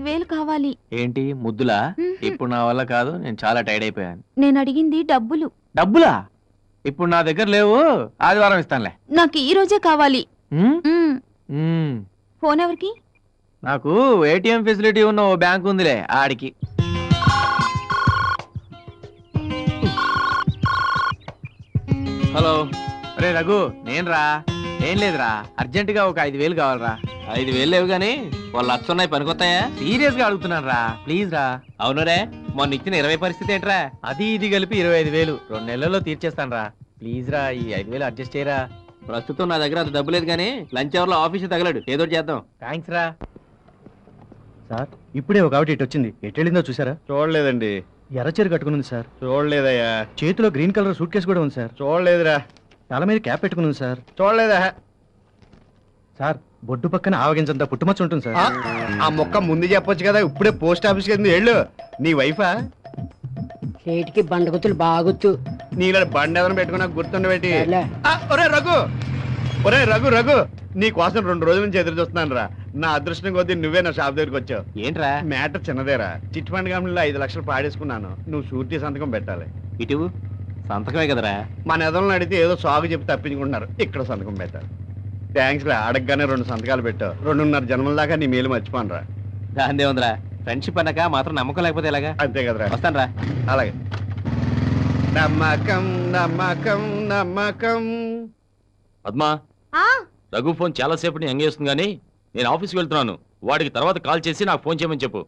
ఐదు వేలు కావాలి. ఏంటి ముద్దులా. ఇప్పుడు నా వల్ల కాదు నేను చాలా టైర్డ్ అయిపోయాను. నేను అడిగింది డబ్బులు. డబ్బులా? ఇప్పుడు నా దగ్గర లేవు ఆదివారం ఇస్తానులే. నాకు ఈ రోజే కావాలి? మ్మ్. ఫోన్ ఎవరికి? నాకు ఏటీఎం ఫెసిలిటీ ఉన్న ఓ బ్యాంక్ ఉందిలే ఆడికి. హలో. అరే రఘు నేను రా ఏం లేదురా. అర్జెంట్గా ఒక ఐదు వేలు కావాలరా. ఐదు వేలు లేవు గాని వాళ్ళు లక్ష ఉన్నాయి పనికొస్తాయా సీరియస్గా అడుగుతున్నాను రా ప్లీజ్ రా. అవునురే మొన్న ఇచ్చిన ఇరవై పరిస్థితి ఏంట్రా? అది ఇది కలిపి ఇరవై ఐదు వేలు. రెండు నెలల్లో తీర్చేస్తాను రా ప్లీజ్ రా ఈ ఐదు వేలు అడ్జస్ట్ చేయరా. ప్రస్తుతం నా దగ్గర అంత డబ్బు లేదు కానీ లంచ్ అవర్లో ఆఫీస్ తగలడు. ఏదో చేద్దాం. థ్యాంక్స్ రా. సార్ ఇప్పుడే ఒక ఆవిడ ఇటు వచ్చింది. ఎటు వెళ్ళిందో చూసారా చూడలేదండి. ఎర్రచీర కట్టుకుని సార్. చూడలేదయ్యా. చేతిలో గ్రీన్ కలర్ సూట్ కేసు కూడా ఉంది సార్. చూడలేదురా. తల మీద క్యాప్ పెట్టుకుని ఉంది సార్. చూడలేదా? సార్ బొడ్డు పక్కన ఆవగించంత పుట్టుమచ్చ ఉంటుంది సార్. ఆ, ఆ మొక్క ముందు చెప్పొచ్చు కదా ఇప్పుడే పోస్ట్ ఆఫీస్కి వెళ్ళి వెళ్ళు. నీ వైఫా? చేతికి బండగుతులు బాగుతు నీళ్ళ బండి ఏదైనా పెట్టుకున్నా గుర్తుండబెట్టి సర్లే. ఆ, ఒరే రఘు! ఒరే రఘు రఘు! నీ కోసం రెండు రోజుల నుంచి ఎదురు చూస్తున్నాను రా. నా అదృష్టం కొద్దీ నువ్వే నా షాప్ దగ్గరికి వచ్చావు. ఏంట్రా? మ్యాటర్ చిన్నదేరా. చిట్ ఫండ్ కంపెనీలో ఐదు లక్షలు పాడేసుకున్నాను. నువ్వు షూరిటీ సంతకం పెట్టాలి. ఇటు? సంతకమే కదరా? మన ఎదలను అడిగితే ఏదో సాగు చెప్పి తప్పించుకుంటున్నారు. ఇక్కడ సంతకం పెట్టాలి. థ్యాంక్స్ రా. అడగగానే రెండు సంతకాలు పెట్టావు రెండున్నర జన్మల దాకా నీ మేలు మర్చిపోను రా. దాందే ఉందిరా. ఫ్రెండ్షిప్ అన్నాక మాత్రం నమ్మకం లేకపోతే ఎలాగా? అంతే కదరా. వస్తాను రా అలాగే. నమ్మకం నమ్మకం నమ్మకం. పద్మా ఆ? రఘు ఫోన్ చాలా సేపటి ఎంగేస్తుంది కానీ నేను ఆఫీస్కి వెళ్తున్నాను. వాడికి తర్వాత కాల్ చేసి నాకు ఫోన్ చేయమని చెప్పు.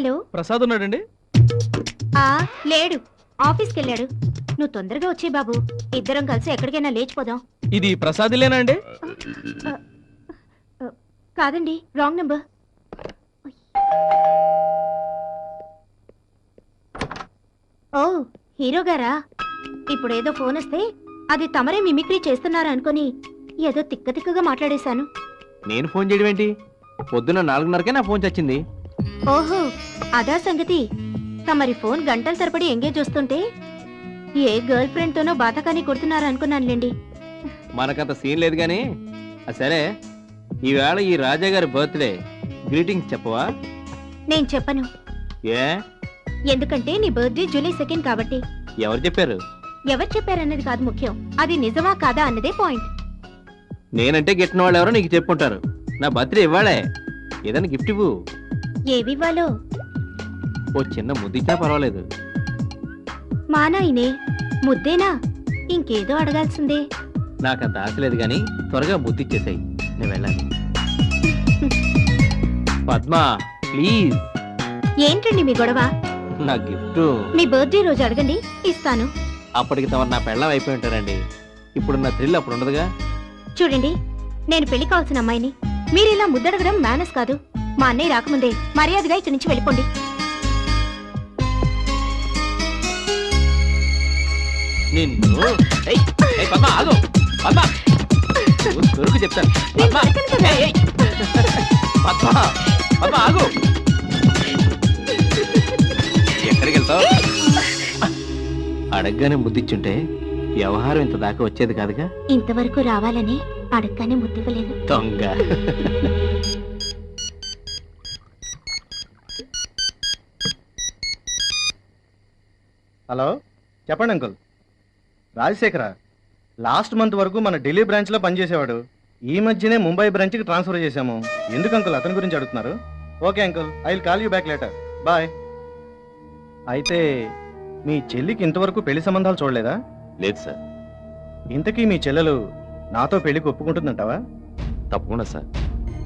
హలో. ప్రసాద్ ఉన్నాడండి? ఆ లేడు. ఆఫీస్కి వెళ్ళాడు నువ్వు తొందరగా వచ్చే బాబు. ఇద్దరం కలిసి ఎక్కడికైనా లేచిపోదాం. ఇది ప్రసాద్లేనా అండి? కాదండి రాంగ్ నెంబర్. ఓ హీరో గారా? ఇప్పుడు ఏదో ఫోన్ వస్తే అది తమరే మిమిక్రీ చేస్తున్నారా అనుకొని ఏదో తిక్క తిక్కగా మాట్లాడేశాను. నేను ఫోన్ చేయడం ఏంటి? పొద్దున్న నాలుగున్నరకే నా ఫోన్ చచ్చింది. ఓహో అదా సంగతి. తమరి ఫోన్ గంటల తరబడి ఎంగేజ్ వస్తుంటే ఏ గర్ల్ ఫ్రెండ్ తోనో బాతకాని కొడుతున్నారా అనుకున్నానులేండి మనకంత సీన్ లేదు ఆ సరే ఈవేళ ఈ రాజా గారి బర్త్డే. గ్రీటింగ్స్ చెప్పవా? నేను చెప్పను. ఏ? ఎందుకంటే నీ బర్త్డే జూలై సెకండ్ కాబట్టి. ఎవరు చెప్పారు? ఎవరు చెప్పారన్నది కాదు ముఖ్యం. అది నిజమా కాదా అన్నదే పాయింట్. నేనంటే గిట్టిన వాళ్ళు ఎవరో నీకు చెప్పుంటారు. నా బర్త్డే ఇవ్వాలే ఏదైనా గిఫ్ట్ ఇవ్వు. ఏవివ్వాలో ఓ చిన్న ముద్దిచ్చినా పర్వాలేదు. మా నాయనే ముద్దేనా? ఇంకేదో అడగాల్సిందే. నాకంత ఆశ లేదు కానీ త్వరగా ముద్దిచ్చేసాయి. నేను వెళ్ళాలి. పద్మా ప్లీజ్. ఏంటండి మీ గొడవ? నా గిఫ్ట్. మీ బర్త్డే రోజు అడగండి ఇస్తాను. అప్పటికి తమరు నా పెళ్ళం అయిపోయి ఉంటారండి. ఇప్పుడు నా థ్రిల్ అప్పుడు ఉండదుగా? చూడండి నేను పెళ్ళి కావాల్సిన అమ్మాయిని. మీరు ఇలా ముద్దడగడం మేనస్ కాదు. మా అన్నయ్య రాకముందే మర్యాదగా ఇక్కడి నుంచి వెళ్ళిపోండి. నిన్ను? ఏయ్, ఏయ్, పద్మ ఆగు. పద్మ. నువ్వు దొరుకు చెప్తాను. నేను పద్మ. దొరకను కదా. ఏయ్, ఏయ్. పద్మ పద్మ ఆగు. ఎక్కడికి వెళ్తావు? అడగగానే ముద్దిచ్చుంటే వ్యవహారం ఇంత దాకా వచ్చేది కాదుగా? ఇంతవరకు రావాలని అడగగానే ముద్దివ్వలేదు. దొంగ. హలో? చెప్పండి అంకుల్. రాజశేఖర లాస్ట్ మంత్ వరకు మన ఢిల్లీ బ్రాంచ్లో పనిచేసేవాడు. ఈ మధ్యనే ముంబై బ్రాంచ్కి ట్రాన్స్ఫర్ చేశాము. ఎందుకు అంకుల్ అతని గురించి అడుగుతున్నారు? Okay uncle I will call you back later. Bye. అయితే మీ చెల్లికి ఇంతవరకు పెళ్ళి సంబంధాలు చూడలేదా? లేదు సార్. ఇంతకీ మీ చెల్లెలు నాతో పెళ్ళికి ఒప్పుకుంటుందంటావా? తప్పకుండా సార్.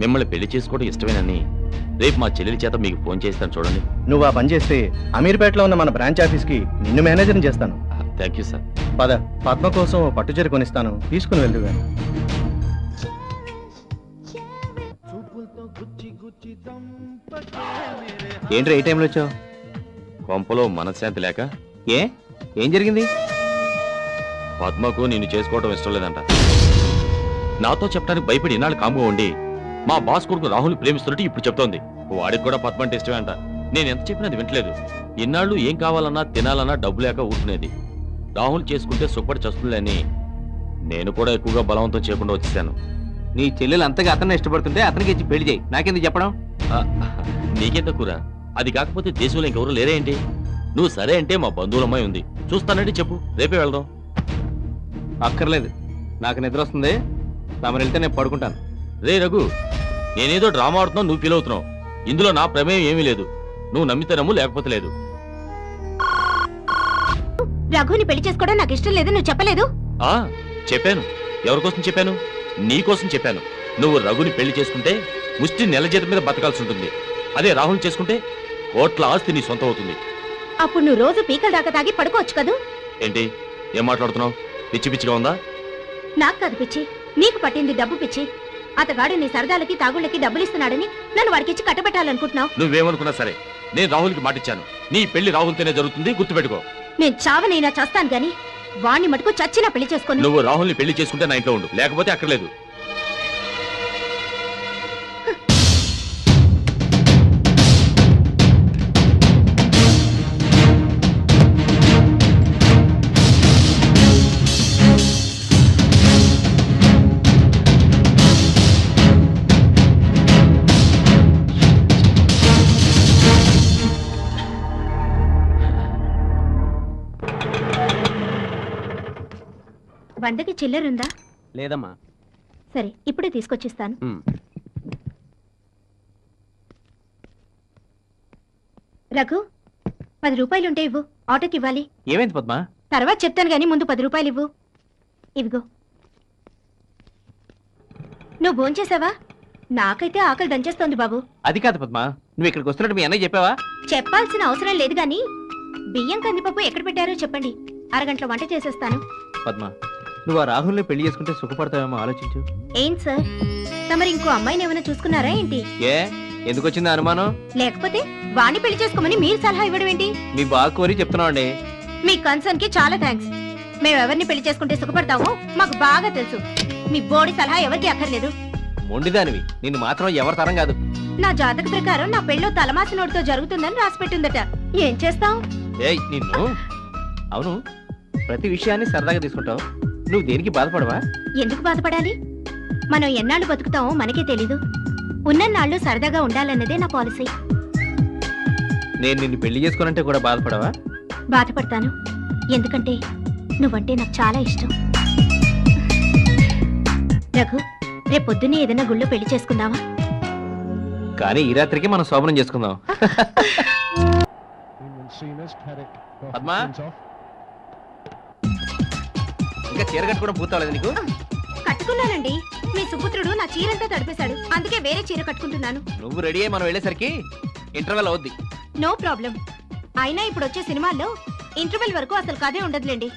మిమ్మల్ని పెళ్ళి చేసుకోవడం ఇష్టమేనని రేపు మా చెల్లెలి చేత మీకు ఫోన్ చేస్తాను చూడండి. నువ్వు ఆ పని చేస్తే అమీర్పేటలో ఉన్న మన బ్రాంచ్ ఆఫీస్కి నిన్ను మేనేజర్ని చేస్తాను. థ్యాంక్ యూ సార్ పద పద్మ కోసం పట్టుచీర కొనిస్తాను. తీసుకుని వెళ్దుగా ఏంట్రా ఏ టైంలో వచ్చావు? కొంపలో మనశ్శాంతి లేక? ఏ? ఏం జరిగింది? పద్మకు నిన్ను చేసుకోవడం ఇష్టం లేదంట. నాతో చెప్పడానికి భయపడి ఇన్నాళ్ళు కాముగా ఉండి మా బాస్ కొడుకు రాహుల్ ప్రేమిస్తున్నట్టు ఇప్పుడు చెప్తోంది. వాడికి కూడా పద్మ అంటే ఇష్టమే అంట నేను ఎంత చెప్పినా అది వింటలేదు. ఇన్నాళ్ళు ఏం కావాలన్నా తినాలన్నా డబ్బు లేక ఊరుకునేది. రాహుల్ చేసుకుంటే సుఖపడి చస్తుందని నేను కూడా ఎక్కువగా బలవంతం చేయకుండా వచ్చేసాను. నీ చెల్లెలు అంతగా అతన్ని ఇష్టపడుతుంటే అతనికి ఇచ్చి పెళ్ళి చేయి. నాకెందుకు చెప్పడం? నీకెంత కూర? అది కాకపోతే దేశంలో ఇంకెవరు లేరే ఏంటి నువ్వు సరే అంటే మా బంధువుల అమ్మాయి ఉంది. చూస్తానంటే చెప్పు. రేపే వెళ్దాం. అక్కర్లేదు. నాకు నిద్ర వస్తుంది. తమరు వెళ్తే నేను పడుకుంటాను. రే రఘు నేనేదో డ్రామా ఆడుతున్నావు నువ్వు ఫీల్ అవుతున్నావు. ఇందులో నా ప్రమేయం ఏమీ లేదు. నువ్వు నమ్మితే నమ్ము లేకపోతే లేదు. రఘుని పెళ్ళి చేసుకోవడం నాకు ఇష్టం లేదు నువ్వు చెప్పలేదు? ఆ చెప్పాను. ఎవరికోసం చెప్పాను? నీకోసం చెప్పాను. నువ్వు రఘుని పెళ్ళి చేసుకుంటే ముష్టి నెల జీతం మీద బతకాల్సి ఉంటుంది. అదే రాహుల్ చేసుకుంటే కోట్ల ఆస్తి నీ సొంతం అవుతుంది. అప్పుడు నువ్వు రోజు పీకల దాకా తాగి పడుకోవచ్చు కదూ? ఏంటి? ఏం మాట్లాడుతున్నావు? పిచ్చి పిచ్చిగా ఉందా? నాకు కాదు పిచ్చి. నీకు పట్టింది డబ్బు పిచ్చి. అతగాడు నీ సరదాలకి తాగుళ్ళకి డబ్బులు ఇస్తున్నాడని నన్ను వాడికిచ్చి కట్టబెట్టాలనుకుంటున్నావు. నువ్వేమనుకున్నా సరే నేను రాహుల్కి మాటిచ్చాను. నీ పెళ్ళి రాహుల్తోనే జరుగుతుంది గుర్తుపెట్టుకో. నేను చావనైనా చస్తాను గాని వాణ్ణి మటుకు చచ్చినా పెళ్ళి చేసుకోను. నువ్వు రాహుల్ని పెళ్ళి చేసుకుంటే నా ఇంట్లో ఉండు లేకపోతే అక్కర్లేదు. వందకి చిల్లరుందా? లేదమ్మా. సరే ఇప్పుడే తీసుకొచ్చిస్తాను. రఘు పది రూపాయలుంటే ఇవ్వు. ఆటోకి ఇవ్వాలి ఏమైంది పద్మ? తర్వాత చెప్తాను గాని ముందు పది రూపాయలు ఇవ్వు. ఇవిగో. నువ్వు భోంచేసావా? నాకైతే ఆకలి దంచేస్తోంది బాబు. అది కాదు పద్మ. నువ్వు ఇక్కడికి వస్తున్నట్టు మీ అన్నయ్య చెప్పావా? చెప్పాల్సిన అవసరం లేదు గాని బియ్యం కందిపప్పు ఎక్కడ పెట్టారో చెప్పండి. అరగంటలో వంట చేసేస్తాను. పద్మ నువ్వు ఆ రాహుల్ని పెళ్ళి చేసుకుంటే సుఖపడతావేమో ఆలోచించు. ఏం సార్? తమరు ఇంకో అమ్మాయిని ఏమైనా చూసుకున్నారా ఏంటి? ఏ? ఎందుకు వచ్చింది అనుమానం? లేకపోతే వాణ్ణి పెళ్ళి చేసుకోమని మీరు సలహా ఇవ్వడం ఏంటి? మీ బాగా కోరి చెప్తున్నావండి మీ కన్సర్న్కి చాలా థ్యాంక్స్ మేము ఎవరిని పెళ్ళి చేసుకుంటే సుఖపడతామో మాకు బాగా తెలుసు. మీ బోడి సలహా ఎవరికి అక్కర్లేదు. మొండిదానివి. నిన్ను మాత్రం ఎవరి తరం కాదు. నా జాతక ప్రకారం నా పెళ్ళో తలమాసి నోటితో జరుగుతుందని రాసి పెట్టుందట. ఏం చేస్తాం ఏయ్ నిన్ను. అవును. ప్రతి విషయాన్ని సరదాగా తీసుకుంటావు. నువ్వు దేనికి బాధపడవా? ఎందుకు బాధపడాలి? మనం ఎన్నాళ్ళు బతుకుతామో మనకే తెలీదు. ఉన్నన్నాళ్ళు సరదాగా ఉండాలన్నదే నా పాలసీ. నేను నిన్ను పెళ్ళి చేసుకోనంటే కూడా బాధపడవా? బాధపడతాను. ఎందుకంటే నువ్వంటే నాకు చాలా ఇష్టం. రఘు రేపు పొద్దున్నే ఏదైనా గుళ్ళో పెళ్ళి చేసుకుందామా? కానీ ఈ రాత్రికి మనం శోభనం చేసుకుందాం. పద్మా? ఇంకా చీర కట్టుకోవడం పూర్తవలేదు నీకు? కట్టుకున్నానండి. మీ సుపుత్రుడు నా చీరంతా తడిపేశాడు. అందుకే వేరే చీర కట్టుకుంటున్నాను. నువ్వు రెడీ అయ్యి మనం వెళ్ళేసరికి ఇంటర్వెల్ అవుద్ది. No problem. అయినా ఇప్పుడు వచ్చే సినిమాల్లో ఇంటర్వెల్ వరకు అసలు కథే ఉండదులేండి.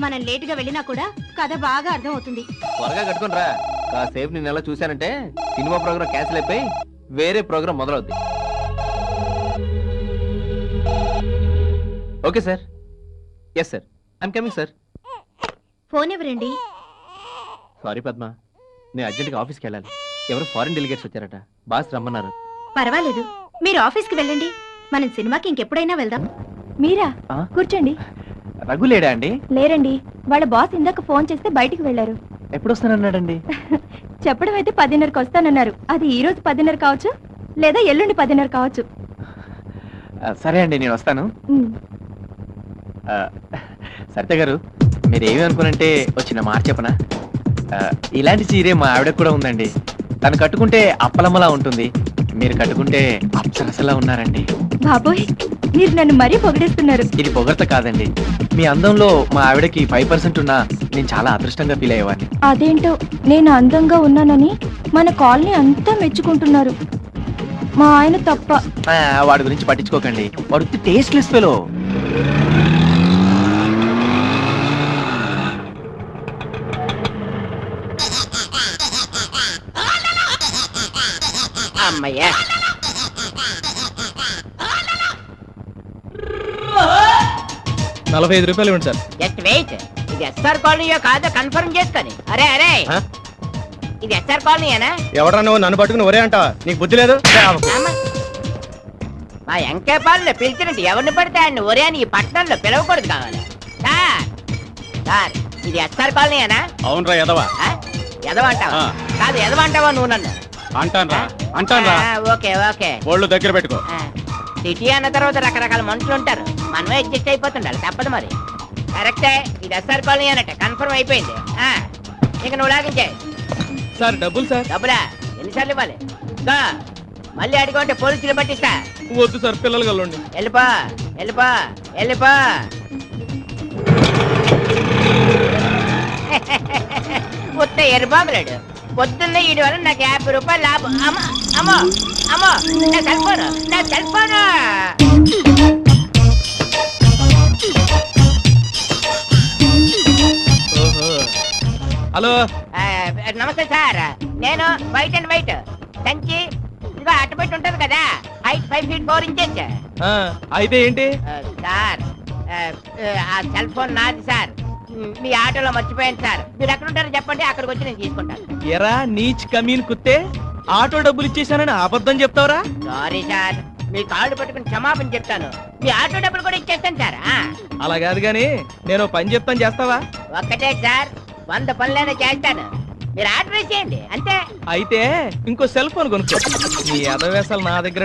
మనం లేటుగా వెళ్ళినా కూడా కథ బాగా అర్థం అవుతుంది. త్వరగా కట్టుకుని రా. కాసేపు నేను ఎలా చూశానంటే సినిమా ప్రోగ్రామ్ క్యాన్సిల్ అయిపోయి వేరే programme మొదలవుద్ది. Okay sir. Yes sir I'm coming sir phone ఎవరండి సారీ పద్మ. నేను అర్జెంట్గా ఆఫీస్కి వెళ్ళాలి. ఎవరు ఫారిన్ డెలిగేట్స్ వచ్చారట. బాస్ రమ్మన్నారు. పర్వాలేదు. మీరు ఆఫీస్కి వెళ్ళండి. మనం సినిమాకి ఇంకెప్పుడైనా వెళ్దాం. మీరా? ఆ? కూర్చోండి. రఘు లేడా అండి? లేరండి. వాళ్ళ బాస్ ఇందాక ఫోన్ చేస్తే బయటికి వెళ్ళారు ఎప్పుడు వస్తానన్నాడండి చెప్పడం అయితే పదిన్నరకు వస్తానన్నారు. అది ఈ రోజు పదిన్నర కావచ్చు లేదా ఎల్లుండి పదిన్నర కావచ్చు. సరే అండి నేను వస్తాను. ఉమ్, సరిత గారు మీరు ఏమి అనుకునంటే వచ్చిన మాట చెప్పనా? ఆ, ఇలాంటి చీరే మా ఆవిడకు కూడా ఉందండి. తను కట్టుకుంటే అప్పలమ్మలా ఉంటుంది. మీరు కట్టుకుంటే అప్సరసలా ఉన్నారండి. బాబోయ్ మీరు నన్ను మరీ పొగిడేస్తున్నారు. ఇది పొగడ్త కాదండి. మీ అందంలో మా ఆవిడకి ఫైవ్ పర్సెంట్ ఉన్నా నేను చాలా అదృష్టంగా ఫీల్ అయ్యేవాడిని. అదేంటో నేను అందంగా ఉన్నానని మన కాలనీ అంతా మెచ్చుకుంటున్నారు. మా ఆయన తప్ప. ఆ, వాడి గురించి పట్టించుకోకండి. వాడు టేస్ట్లెస్ ఫెలో అమ్మయ్యా. నలభై ఐదు రూపాయలు ఇవ్వండి సార్. జస్ట్ వెయిట్ ఇది ఎస్ఆర్ కాలనీయో కాదో కన్ఫర్మ్ చేసుకొని. అరే అరే. ఆ? ఇది ఎస్ఆర్ కాలనీయేనా? ఎవడరా నువ్వు? నన్ను పట్టుకుని ఒరే అంటావా? నీకు బుద్ధి లేదు? అమ్మ. మా ఎంకేపాల్లో పిలిచినట్టు ఎవరిని పడితే ఆయన ఒరే అని ఈ పట్టణంలో పిలవకూడదు కావాలి. సార్ సార్ ఇది ఎస్ఆర్ కాలనీయేనా? అవునరా ఎదవా? ఎదవంటావా ఆ. కాదు ఎదవంటావా నువ్వు నన్ను? అంటాన్రా. ఆ, ఓకే ఓకే. ఒళ్ళు దగ్గర పెట్టుకో. సిటీ అన్న తర్వాత రకరకాల మనుషులు ఉంటారు. మనమే అడ్జస్ట్ అయిపోతుండాలి తప్పదు మరి. కరెక్టే ఇది ఎస్ఆర్ కాలనీ అన్నట్టు కన్ఫర్మ్ అయిపోయింది. ఆ, ఇక నువ్వు లాగించే సార్ డబ్బులు సార్. డబ్బులా? ఎన్నిసార్లు ఇవ్వాలి? గా, మళ్ళీ అడిగి పోలీసులు పట్టిస్తా. వద్దు సార్ పిల్లలు కలండి వెళ్ళిపో వెళ్ళిపో వెళ్ళిపో. ఉత్త ఎరుబాబులాడు పొద్దున్న ఈడు వల్ల నాకు యాభై రూపాయలు లాభం. అమ్మో అమ్మో అమ్మో నా సెల్ ఫోన్ నా సెల్ ఫోన్ హలో. నమస్తే సార్. నేను వైట్ అండ్ వైట్. సంచి ఇదిగో అటుపెట్టి ఉంటది కదా. Height five feet four inches ఆ, అయితే ఏంటి? సార్ ఆ, ఆ సెల్ ఫోన్ నాది సార్. మీ ఆటోలో మర్చిపోయాను సార్. మీరు ఎక్కడ ఉంటారో చెప్పండి అక్కడికి వచ్చి నేను తీసుకుంటాను. ఎరా నీచ్ కమీన్ కుత్తే ఆటో డబ్బులు ఇచ్చేసానని అబద్ధం చెప్తావరా? సారీ సార్ మీ కాళ్ళు పట్టుకుని క్షమాపణ చెప్తాను. మీ ఆటో డబ్బులు కూడా ఇచ్చేస్తాను సార్ ఆ, అలా కాదు గాని నేను ఓ పని చెప్తాను చేస్తావా? ఒక్కటే సార్ వంద పనులైనా చేస్తాను. మీరు ఆర్డర్ చేయండి అంతే. అయితే ఇంకో సెల్ ఫోన్ కొనుక్కో. నీ అదవేశాలు నా దగ్గర